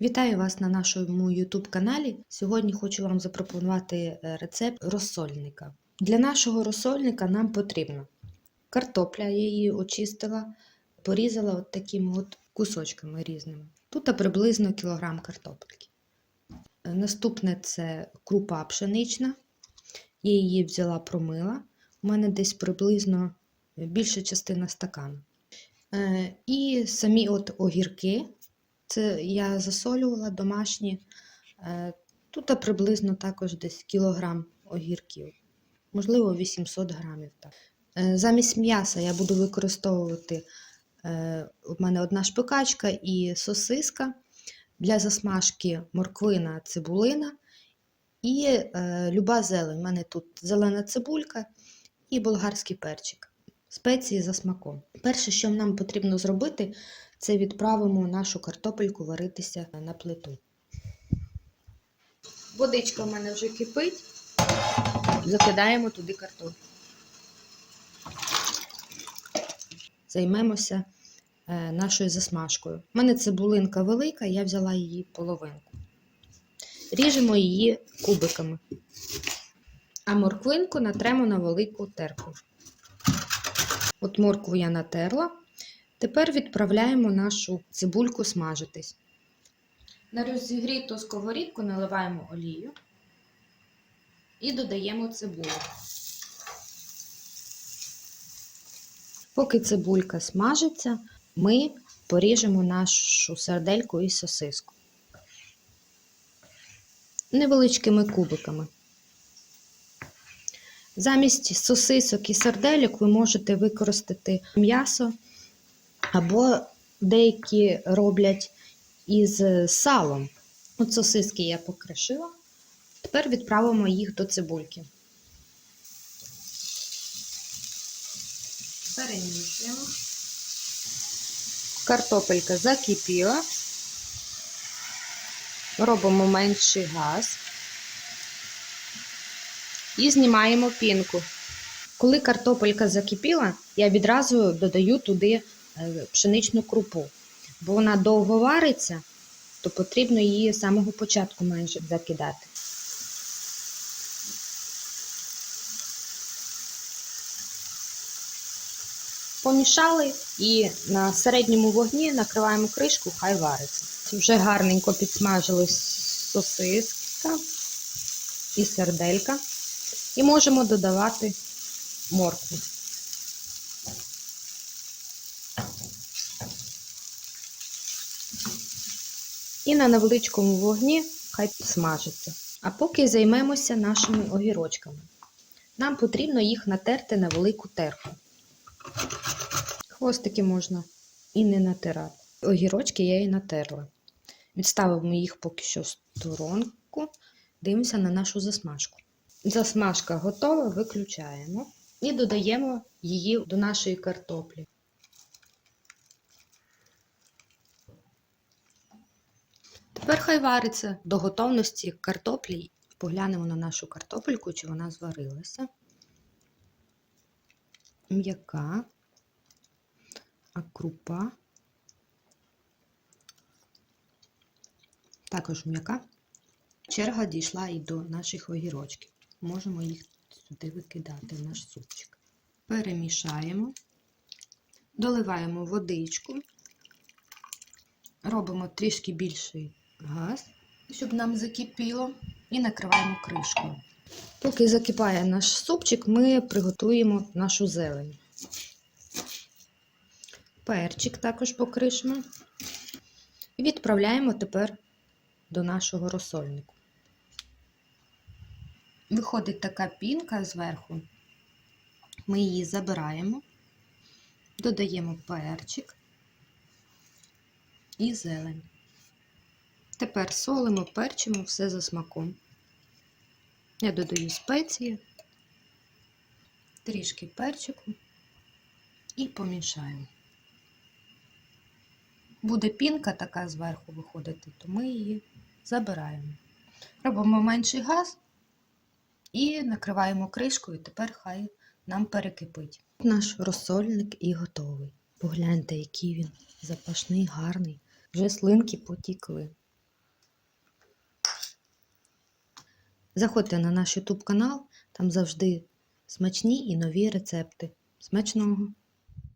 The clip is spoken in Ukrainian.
Вітаю вас на нашому YouTube каналі. Сьогодні хочу вам запропонувати е, рецепт розсольника. Для нашого розсольника нам потрібно картопля, я її очистила, порізала от такими от кусочками різними. Тут приблизно кілограм картопельки. Е, Наступне це крупа пшенична. Я її взяла, промила. У мене десь приблизно більша частина стакану. Е, І самі от огірки. Це я засолювала домашні. Е, Тут приблизно також десь кілограм огірків, можливо, 800 грамів. Так. Е, Замість м'яса я буду використовувати е, у мене одна шпикачка і сосиска. Для засмажки морквина, цибулина і люба зелень. У мене тут зелена цибулька і болгарський перчик. Спеції за смаком. Перше, що нам потрібно зробити, це відправимо нашу картопельку варитися на плиту. Водичка в мене вже кипить. Закидаємо туди картоплю. Займемося е, нашою засмажкою. У мене цибулинка велика, я взяла її половинку. Ріжемо її кубиками. А морквинку натремо на велику терку. От моркву я натерла. Тепер відправляємо нашу цибульку смажитись. На розігріту сковорідку наливаємо олію і додаємо цибулю. Поки цибулька смажиться, ми поріжемо нашу сардельку і сосиску невеличкими кубиками. Замість сосисок і сардельок ви можете використати м'ясо або деякі роблять із салом. От сосиски я покришила. Тепер відправимо їх до цибульки. Перемішуємо. Картопелька закипіла. Робимо менший газ і знімаємо пінку. Коли картопелька закипіла, я відразу додаю туди е, пшеничну крупу, бо вона довго вариться, то потрібно її з самого початку майже закидати. Помішали і на середньому вогні накриваємо кришку, хай вариться. Вже гарненько підсмажилась сосиска і серделька. І можемо додавати моркву. І на невеличкому вогні хай смажиться. А поки займемося нашими огірочками. Нам потрібно їх натерти на велику терку. Хвостики можна і не натирати. Огірочки я і натерла. Відставимо їх поки що в сторонку, дивимося на нашу засмажку. Засмажка готова, виключаємо і додаємо її до нашої картоплі. Тепер хай вариться до готовності картоплі. Поглянемо на нашу картопельку, чи вона зварилася. М'яка, а крупа. Також м'яка. Черга дійшла і до наших огірочків. Можемо їх сюди викидати в наш супчик. Перемішаємо, доливаємо водичку, робимо трішки більший газ, щоб нам закипіло, і накриваємо кришкою. Поки закипає наш супчик, ми приготуємо нашу зелень. Перчик також покришимо. І відправляємо тепер до нашого розсольнику. Виходить така пінка зверху, ми її забираємо, додаємо перчик і зелень. Тепер солимо, перчимо все за смаком. Я додаю спеції, трішки перчику і помішаємо. Буде пінка така зверху виходити, то ми її забираємо. Робимо менший газ і накриваємо кришкою, тепер хай нам перекипить. Наш розсольник і готовий. Погляньте, який він запашний, гарний. Вже слинки потікли. Заходьте на наш YouTube канал, там завжди смачні і нові рецепти. Смачного!